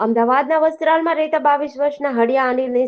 અમદાવાદના વસ્ત્રાલમાં રહેતા બાવીસ વર્ષના હળિયા અનિલને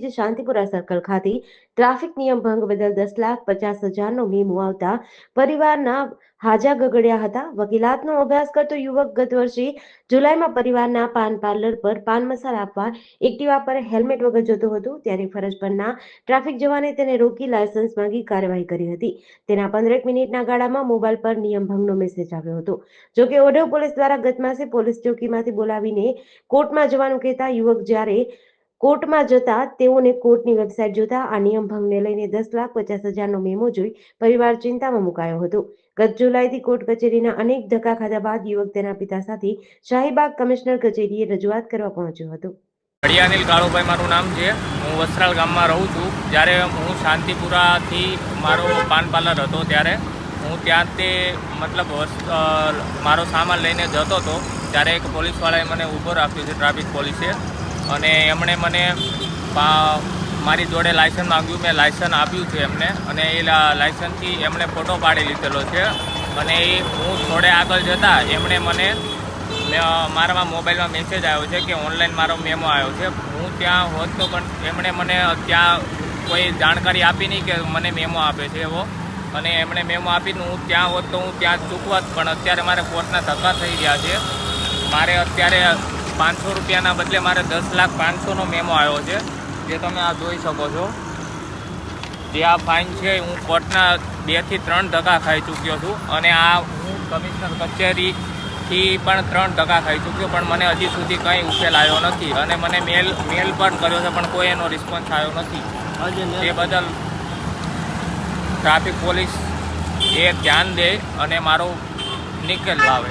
જ શાંતિપુરા સર્કલ ખાતે ટ્રાફિક નિયમ ભંગ બદલ દસ લાખ પચાસ હજારનો મેમો આવતા પરિવારના હાજા ગગડ્યા હતા. વકીલાતનો અભ્યાસ કરતો યુવક ગત વર્ષે જુલાઈમાં પરિવારના પાન પાર્લર પર પાન મસાલા આપવા એક્ટિવા પર હેલ્મેટ વગર જતો હતો. ત્યારે ફરજ પરના ટ્રાફિક જવાને તેને રોકી લાયસન્સ માંગી કાર્યવાહી કરી હતી. તેના પંદરેક મિનિટના ગાળામાં મોબાઈલ પર નિયમ ભંગનો મેસેજ આવ્યો હતો. જોકે ઓઢવ પોલીસ દ્વારા ગત માસે પોલીસ ચોકીમાંથી બોલાવીને કોર્ટમાં જવાનું કહેતા યુવક જ્યારે કોર્ટમાં જતા તેઓને કોર્ટની વેબસાઇટ જોતા આ નિયમ ભંગને લઈને દસ લાખ પચાસ હજારનો મેમો જોઈ પરિવાર ચિંતામાં મુકાયો હતો. ગત જુલાઈથી કોર્ટ કચેરીના અનેક ધક્કા ખાધા બાદ યુવક તેના પિતા સાથે શાહીબાગ કમિશનર કચેરીએ રજૂઆત કરવા પહોંચ્યો હતો. હળિયા અનિલ કાળુભાઈ મારું નામ છે. હું વસ્ત્રાલ ગામમાં રહું છું. જ્યારે હું શાંતિપુરાથી મારો પાન પાર્લર હતો ત્યારે હું ત્યાં તે મતલબ મારો સામાન લઈને જતો હતો. ત્યારે એક પોલીસવાળાએ મને ઊભો રાખ્યો છે, ટ્રાફિક પોલીસે. અને એમણે મને મારી જોડે લાયસન્સ માગ્યું, મેં લાયસન્સ આપ્યું છે એમને. અને એ લાયસન્સથી એમણે ફોટો પાડી લીધેલો છે. અને એ હું થોડે આગળ જતાં એમણે મને મારામાં મોબાઈલમાં મેસેજ આવ્યો છે કે ઓનલાઈન મારો મેમો આવ્યો છે. હું ત્યાં હોત તો પણ એમણે મને ત્યાં કોઈ જાણકારી આપી નહીં કે મને મેમો આપે છે એવો. અને એમણે મેમો આપીને હું ત્યાં હોત તો હું ત્યાં ચૂકવત પણ અત્યારે મારે કોર્ટના ધક્કા થઈ ગયા છે. મારે અત્યારે પાંચસો રૂપિયાના બદલે મારે દસ લાખ પાંચસોનો મેમો આવ્યો છે, જે તમે આ જોઈ શકો છો. જે આ ફાઇન છે, હું કોર્ટના બેથી ત્રણ ધક્કા ખાઈ ચૂક્યો છું અને આ હું કમિશનર કચેરીથી પણ ત્રણ ધક્કા ખાઈ ચૂક્યો, પણ મને હજી સુધી કંઈ ઉકેલ આવ્યો નથી અને મને મેલ મેલ પણ કર્યો છે, પણ કોઈ એનો રિસ્પોન્સ આવ્યો નથી. તે બદલ ટ્રાફિક પોલીસ એ ધ્યાન દે અને મારો નિકેલ લાવે.